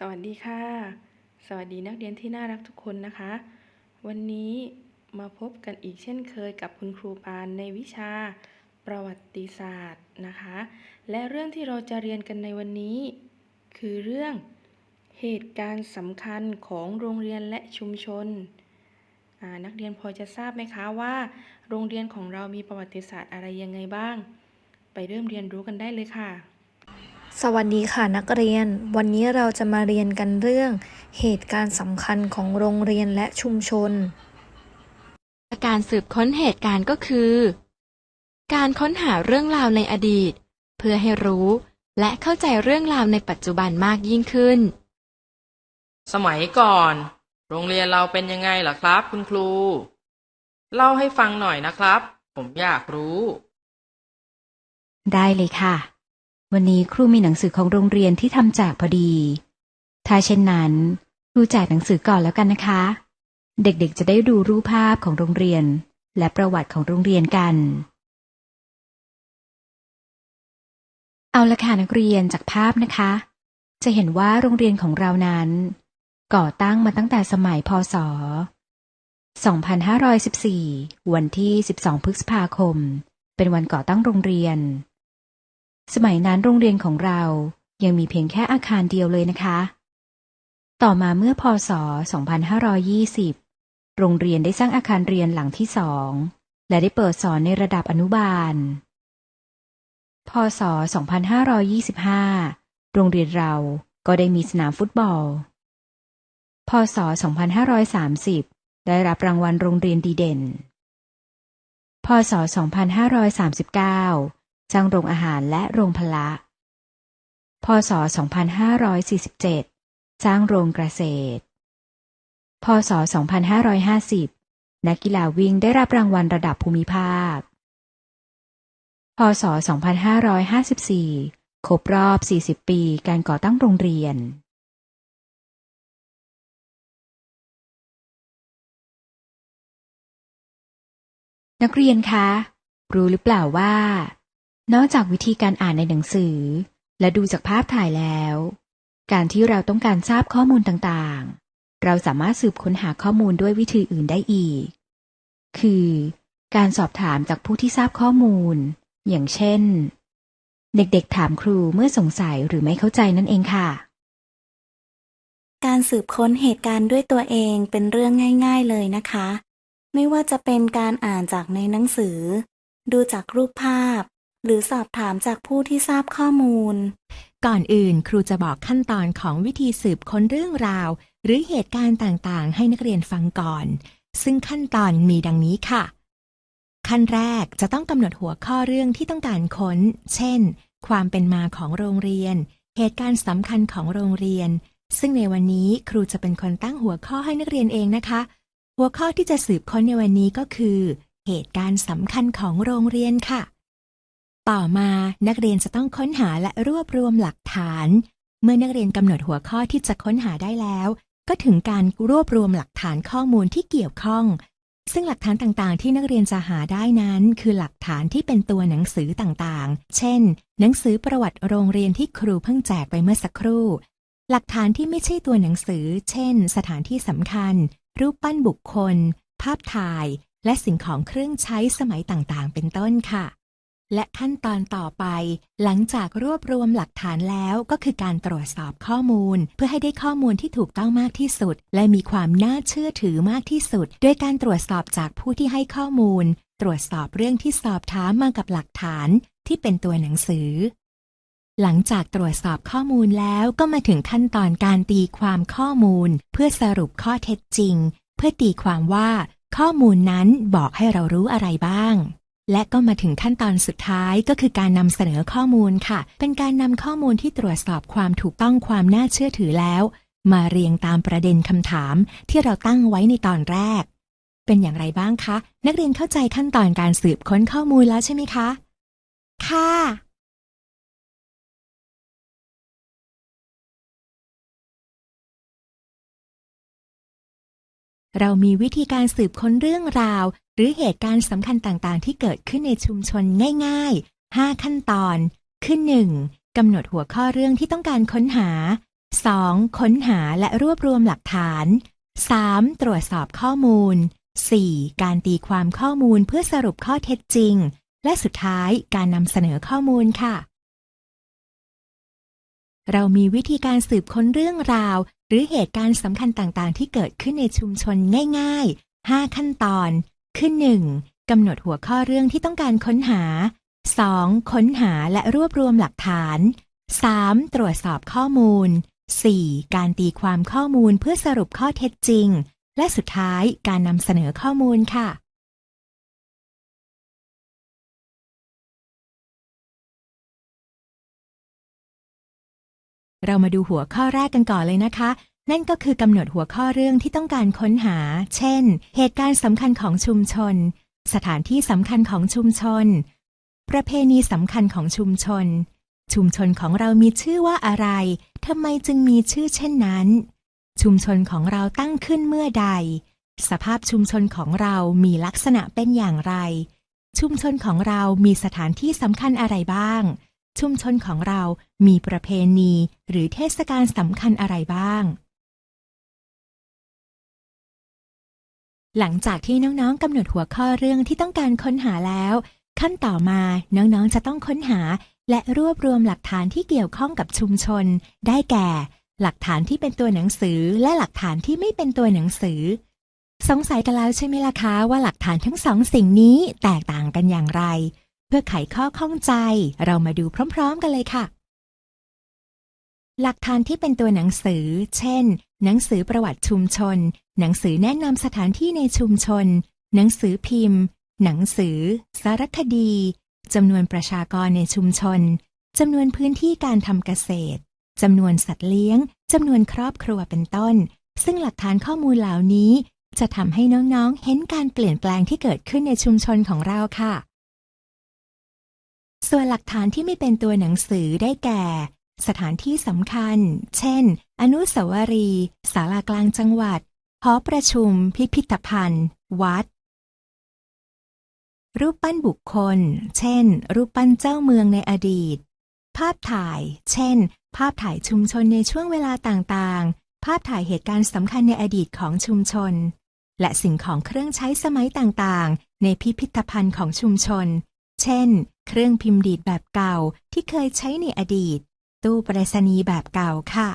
สวัสดีค่ะ สวัสดีนักเรียนที่น่ารักทุกคนนะคะ วันนี้มาพบกันอีกเช่นเคยกับคุณครูปานในวิชาประวัติศาสตร์นะคะ และเรื่องที่เราจะเรียนกันในวันนี้ คือเรื่องเหตุการณ์สำคัญของโรงเรียนและชุมชน นักเรียนพอจะทราบไหมคะว่า โรงเรียนของเรามีประวัติศาสตร์อะไรยังไงบ้าง ไปเริ่มเรียนรู้กันได้เลยค่ะ สวัสดีค่ะนักเรียน วันนี้เราจะมาเรียนกันเรื่องเหตุการณ์สำคัญของโรงเรียนและชุมชน การสืบค้นเหตุการณ์ก็คือ การค้นหาเรื่องราวในอดีต เพื่อให้รู้และเข้าใจเรื่องราวในปัจจุบันมากยิ่งขึ้น สมัยก่อน โรงเรียนเราเป็นยังไงล่ะครับคุณครู เล่าให้ฟังหน่อยนะครับ ผมอยากรู้ ได้เลยค่ะ วันนี้ครูมีหนังสือของโรงเรียนที่ทำจากพอดี ถ้าเช่นนั้น ครูแจกหนังสือก่อนแล้วกันนะคะ เด็กๆจะได้ดูรูปภาพของโรงเรียน และประวัติของโรงเรียนกัน เอาละค่ะนักเรียนจากภาพนะคะ จะเห็นว่าโรงเรียนของเรานั้น ก่อตั้งมาตั้งแต่สมัยพศ 2514 วันที่ 12 พฤษภาคม เป็นวันก่อตั้งโรงเรียน สมัยนั้นโรงเรียนของเรายังมีเพียงแค่อาคารเดียวเลยนะคะ ต่อมาเมื่อพศ 2520 โรงเรียนได้สร้างอาคารเรียนหลังที่สอง และได้เปิดสอนในระดับอนุบาล พศ 2525 โรงเรียนเราก็ได้มีสนามฟุตบอล พศ 2530 ได้รับรางวัลโรงเรียนดีเด่น พศ 2539 สร้างโรงอาหารและโรงพละ พศ 2547 สร้างโรงเกษตร พศ 2550 นักกีฬาวิ่งได้รับรางวัลระดับภูมิภาค พศ 2554 ครบรอบ 40 ปีการก่อตั้งโรงเรียนนักเรียนคะ รู้หรือเปล่าว่า นอกจากวิธีการอ่านในหนังสือ และดูจากภาพถ่ายแล้ว การที่เราต้องการทราบข้อมูลต่างๆ เราสามารถสืบค้นหาข้อมูลด้วยวิธีอื่นได้อีก คือ การสอบถามจากผู้ที่ทราบข้อมูล อย่างเช่น เด็กๆถามครูเมื่อสงสัยหรือไม่เข้าใจนั่นเองค่ะ การสืบค้นเหตุการณ์ด้วยตัวเองเป็นเรื่องง่าย ๆเลยนะคะ ไม่ว่าจะเป็นการอ่านจากในหนังสือ ดูจากรูปภาพ หรือสอบถามจากผู้ที่ทราบข้อมูล ก่อนอื่นครูจะบอกขั้นตอนของวิธีสืบค้นเรื่องราว หรือเหตุการณ์ต่างๆ ให้นักเรียนฟังก่อน ซึ่งขั้นตอนมีดังนี้ค่ะ ขั้นแรกจะต้องกำหนดหัวข้อเรื่องที่ต้องการค้น เช่น ความเป็นมาของโรงเรียน เหตุการณ์สำคัญของโรงเรียน ซึ่งในวันนี้ครูจะเป็นคนตั้งหัวข้อให้นักเรียนเองนะคะ หัวข้อที่จะสืบค้นในวันนี้ก็คือ เหตุการณ์สำคัญของโรงเรียนค่ะ ต่อมานักเรียนจะต้องค้นหาและรวบรวมหลักฐาน เมื่อนักเรียนกำหนดหัวข้อที่จะค้นหาได้แล้ว ก็ถึงการรวบรวมหลักฐานข้อมูลที่เกี่ยวข้อง ซึ่งหลักฐานต่างๆ ที่นักเรียนจะหาได้นั้น คือหลักฐานที่เป็นตัวหนังสือต่างๆ เช่น หนังสือประวัติโรงเรียนที่ครูเพิ่งแจกไปเมื่อสักครู่ หลักฐานที่ไม่ใช่ตัวหนังสือ เช่น สถานที่สำคัญ รูปปั้นบุคคล ภาพถ่าย และสิ่งของเครื่องใช้สมัยต่างๆ เป็นต้นค่ะ และขั้นตอนต่อไป หลังจากรวบรวมหลักฐานแล้วก็คือการตรวจสอบข้อมูล เพื่อให้ได้ข้อมูลที่ถูกต้องมากที่สุด และมีความน่าเชื่อถือมากที่สุดด้วยการตรวจสอบจากผู้ที่ให้ข้อมูล ตรวจสอบเรื่องที่สอบถามมากับหลักฐานที่เป็นตัวหนังสือ หลังจากตรวจสอบข้อมูลแล้วก็มาถึงขั้นตอนการตีความข้อมูล เพื่อสรุปข้อเท็จจริง เพื่อตีความว่า ข้อมูลนั้นบอกให้เรารู้อะไรบ้าง และก็มาถึงขั้นตอนสุดท้ายก็คือการนำเสนอข้อมูลค่ะ เป็นการนำข้อมูลที่ตรวจสอบความถูกต้องความน่าเชื่อถือแล้ว มาเรียงตามประเด็นคำถามที่เราตั้งไว้ในตอนแรก เป็นอย่างไรบ้างคะ นักเรียนเข้าใจขั้นตอนการสืบค้นข้อมูลแล้วใช่ไหมคะ ค่ะ เรามีวิธีการสืบค้นเรื่องราว หรือเหตุการณ์สำคัญต่างๆ ที่เกิดขึ้นในชุมชนง่ายๆ 5 ขั้นตอน คือ 1. กำหนดหัวข้อเรื่องที่ต้องการค้นหา 2. ค้นหาและรวบรวมหลักฐาน 3. ตรวจสอบข้อมูล 4. การตีความข้อมูลเพื่อสรุปข้อเท็จจริง และสุดท้ายการนำเสนอข้อมูลค่ะ เรามีวิธีการสืบค้นเรื่องราว หรือเหตุการณ์สำคัญต่างๆ ที่เกิดขึ้นในชุมชนง่ายๆ 5 ขั้นตอน คือ 1. กำหนดหัวข้อเรื่องที่ต้องการค้นหา 2. ค้นหาและรวบรวมหลักฐาน 3. ตรวจสอบข้อมูล 4. การตีความข้อมูลเพื่อสรุปข้อเท็จจริง และสุดท้ายการนำเสนอข้อมูลค่ะ เรามาดูหัวข้อแรกกันก่อนเลยนะคะ นั่นก็คือกำหนดหัวข้อเรื่องที่ต้องการค้นหา เช่น เหตุการณ์สำคัญของชุมชน สถานที่สำคัญของชุมชน ประเพณีสำคัญของชุมชน ชุมชนของเรามีชื่อว่าอะไรทำไมจึงมีชื่อเช่นนั้น ชุมชนของเราตั้งขึ้นเมื่อใด สภาพชุมชนของเรามีลักษณะเป็นอย่างไร ชุมชนของเรามีสถานที่สำคัญอะไรบ้าง ชุมชนของเรามีประเพณีหรือเทศกาลสำคัญอะไรบ้าง หลังจากที่น้องๆกำหนดหัวข้อเรื่องที่ต้องการค้นหาแล้ว ขั้นต่อมาน้องๆจะต้องค้นหา และรวบรวมหลักฐานที่เกี่ยวข้องกับชุมชน ได้แก่ หลักฐานที่เป็นตัวหนังสือและหลักฐานที่ไม่เป็นตัวหนังสือ สงสัยกันแล้วใช่ไหมล่ะคะว่าหลักฐานทั้งสองสิ่งนี้แตกต่างกันอย่างไร เพื่อไขข้อข้องใจ เรามาดูพร้อม ๆ กันเลยค่ะ หลักฐานที่เป็นตัวหนังสือ เช่น หนังสือประวัติชุมชน หนังสือแนะนำสถานที่ในชุมชน หนังสือพิมพ์ หนังสือ สารคดีจำนวนประชากรในชุมชนจำนวนพื้นที่การทำเกษตรจำนวนสัตว์เลี้ยงจำนวนครอบครัวเป็นต้น ซึ่งหลักฐานข้อมูลเหล่านี้ จะทำให้น้องๆ เห็นการเปลี่ยนแปลงที่เกิดขึ้นในชุมชนของเราค่ะ ส่วนหลักฐานที่ไม่เป็นตัวหนังสือได้แก่ สถานที่สำคัญ เช่น อนุสาวรีย์ศาลากลางจังหวัด หอประชุม พิพิธภัณฑ์ วัด รูปปั้นบุคคล เช่น รูปปั้นเจ้าเมืองในอดีต ภาพถ่าย เช่น ภาพถ่ายชุมชนในช่วงเวลาต่างๆ ภาพถ่ายเหตุการณ์สำคัญในอดีตของชุมชน และสิ่งของเครื่องใช้สมัยต่างๆ ในพิพิธภัณฑ์ของชุมชน เช่น เครื่องพิมพ์ดีดแบบเก่าที่เคยใช้ในอดีต ตู้ไปรษณีย์แบบเก่าค่ะ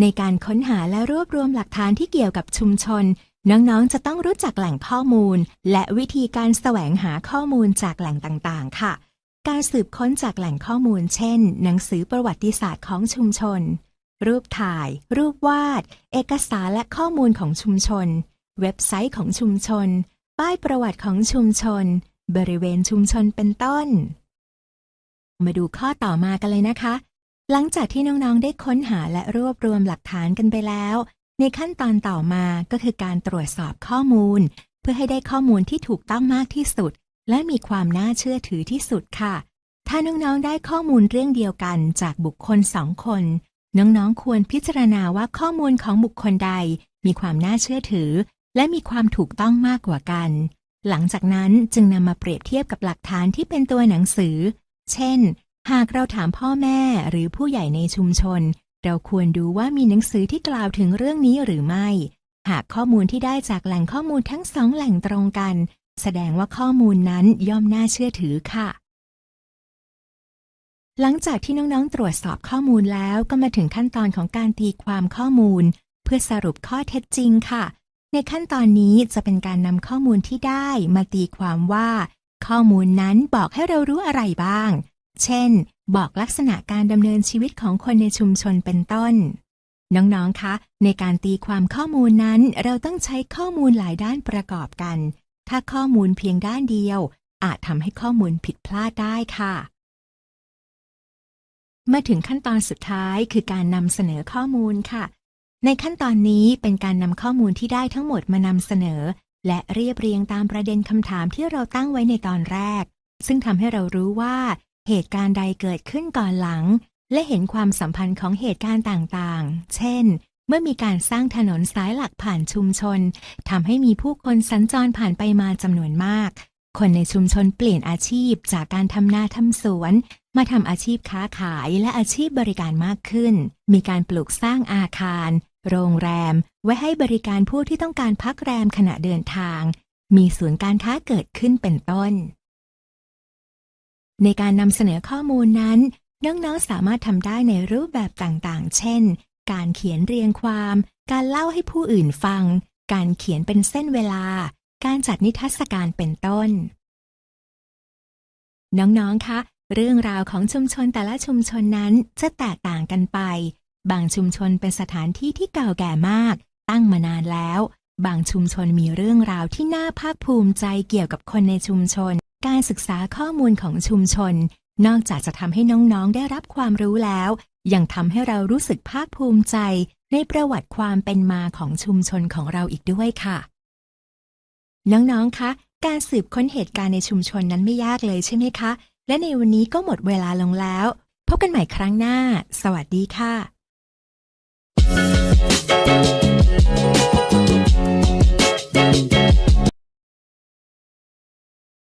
ในการค้นหาและรวบรวมหลักฐานที่เกี่ยวกับชุมชน น้องๆ จะต้องรู้จักแหล่งข้อมูล และวิธีการแสวงหาข้อมูลจากแหล่งต่างๆ ค่ะ การสืบค้นจากแหล่งข้อมูล เช่น หนังสือประวัติศาสตร์ของชุมชน รูปถ่าย รูปวาด เอกสารและข้อมูลของชุมชน เว็บไซต์ของชุมชน ป้ายประวัติของชุมชน บริเวณชุมชนเป็นต้น มาดูข้อต่อมากันเลยนะคะ หลังจากที่น้องๆได้ค้นหาและรวบรวมหลักฐานกันไปแล้ว ในขั้นตอนต่อมาก็คือการตรวจสอบข้อมูล เพื่อให้ได้ข้อมูลที่ถูกต้องมากที่สุด และมีความน่าเชื่อถือที่สุดค่ะ ถ้าน้องๆได้ข้อมูลเรื่องเดียวกันจากบุคคลสองคน น้องๆควรพิจารณาว่าข้อมูลของบุคคลใด มีความน่าเชื่อถือ และมีความถูกต้องมากกว่ากันหลังจากนั้นจึงนำมาเปรียบเทียบกับหลักฐานที่เป็นตัวหนังสือ เช่น หากเราถามพ่อแม่หรือผู้ใหญ่ในชุมชน เราควรดูว่ามีหนังสือที่กล่าวถึงเรื่องนี้หรือไม่ หากข้อมูลที่ได้จากแหล่งข้อมูลทั้งสองแหล่งตรงกัน แสดงว่าข้อมูลนั้นย่อมน่าเชื่อถือค่ะ หลังจากที่น้องๆ ตรวจสอบข้อมูลแล้วก็มาถึงขั้นตอนของการตีความข้อมูล เพื่อสรุปข้อเท็จจริงค่ะในขั้นตอนนี้จะเป็นการนำข้อมูลที่ได้มาตีความว่า ข้อมูลนั้นบอกให้เรารู้อะไรบ้าง เช่น บอกลักษณะการดำเนินชีวิตของคนในชุมชนเป็นต้น น้องๆ คะ ในการตีความข้อมูลนั้น เราต้องใช้ข้อมูลหลายด้านประกอบกัน ถ้าข้อมูลเพียงด้านเดียว อาจทำให้ข้อมูลผิดพลาดได้ค่ะ มาถึงขั้นตอนสุดท้ายคือการนำเสนอข้อมูลค่ะในขั้นตอนนี้เป็นการนำข้อมูลที่ได้ทั้งหมดมานำเสนอ และเรียบเรียงตามประเด็นคำถามที่เราตั้งไว้ในตอนแรก ซึ่งทำให้เรารู้ว่า เหตุการณ์ใดเกิดขึ้นก่อนหลัง และเห็นความสัมพันธ์ของเหตุการณ์ต่างๆ เช่น เมื่อมีการสร้างถนนสายหลักผ่านชุมชนทำให้มีผู้คนสัญจรผ่านไปมาจำนวนมาก คนในชุมชนเปลี่ยนอาชีพจากการทำนาทำสวน มาทำอาชีพค้าขายและอาชีพบริการมากขึ้น มีการปลูกสร้างอาคาร โรงแรม ไว้ให้บริการผู้ที่ต้องการพักแรมขณะเดินทาง มีศูนย์การค้าเกิดขึ้นเป็นต้น ในการนำเสนอข้อมูลนั้น น้องๆสามารถทำได้ในรูปแบบต่างๆ เช่น การเขียนเรียงความ การเล่าให้ผู้อื่นฟัง การเขียนเป็นเส้นเวลา การจัดนิทรรศการเป็นต้น น้องๆ คะเรื่องราวของชุมชนแต่ละชุมชนนั้นจะแตกต่างกันไป บางชุมชนเป็นสถานที่ที่เก่าแก่มาก ตั้งมานานแล้ว บางชุมชนมีเรื่องราวที่น่าภาคภูมิใจเกี่ยวกับคนในชุมชน การศึกษาข้อมูลของชุมชน นอกจากจะทำให้น้องๆได้รับความรู้แล้ว ยังทำให้เรารู้สึกภาคภูมิใจ ในประวัติความเป็นมาของชุมชนของเราอีกด้วยค่ะ น้องๆ คะ การสืบค้นเหตุการณ์ในชุมชนนั้นไม่ยากเลยใช่ไหมคะ และในวันนี้ก็หมดเวลาลงแล้ว พบกันใหม่ครั้งหน้า สวัสดีค่ะ Thank